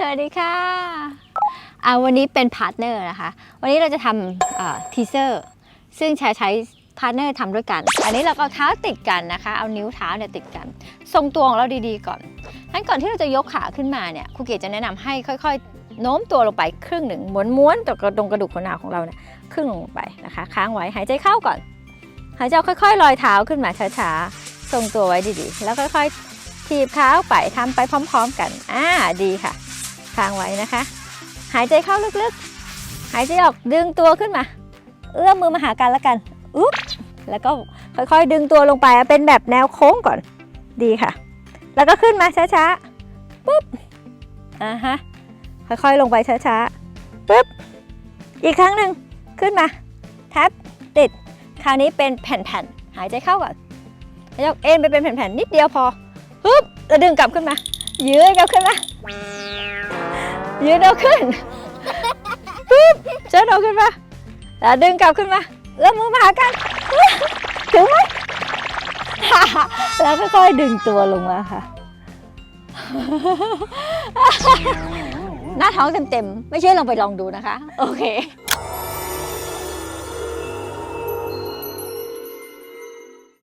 สวัสดีค่ะอ่าวันนี้เป็นพาร์ทเนอร์นะคะ วันนี้เราจะทำทีเซอร์ซึ่งใช้ใช้พาร์ทเนอร์ทำด้วยกัน อันนี้เราก็เอาเท้าติดกันนะคะ เอานิ้วเท้าเนี่ยติดกัน ทรงตัวของเราดีๆก่อนงั้นก่อนที่เราจะยกขาขึ้นมาเนี่ยครูเกศจะแนะนำให้ค่อยๆ โน้มตัวลงไปครึ่งหนึ่งม้วนๆตรงกระดงกระดูกหัวหน้าของเราเนี่ยครึ่งลงไปนะคะ ค้างไว้หายใจเข้าก่อน หายใจค่อยๆลอยเท้าขึ้นมาช้าๆ ทรงตัวไว้ดีๆ แล้วค่อยๆ ถีบเท้าไปทำไปพร้อม ๆ กัน อ่าดีค่ะ ค้างไว้นะคะ หายใจเข้าลึกๆ หายใจออกดึงตัวขึ้นมา เอื้อมมือมาหากันแล้วกันอุ๊บแล้วก็ค่อยๆ ดึงตัวลงไปเป็นแบบแนวโค้งก่อนดีค่ะ แล้วก็ขึ้นมาช้าๆปุ๊บอ่าฮะค่อยๆลงไปช้าๆปุ๊บอีกครั้งหนึ่งขึ้นมาแท็บติดคราวนี้เป็นแผ่นๆหายใจเข้าก่อนแล้วยกเอ็นไปเป็นแผ่นๆนิดเดียวพอปึ๊บแล้วดึงกลับขึ้นมายืดกลับขึ้นมา ยืดเอาขึ้นปึ๊บเชิดเอาขึ้นมาแล้วดึงกลับขึ้นมาเอื้อมมือมาหากันถึงไหมแล้วค่อยๆดึงตัวลงมาค่ะ หน้าท้องเต็มๆ ไม่เชื่อลองไปลองดูนะคะ โอเค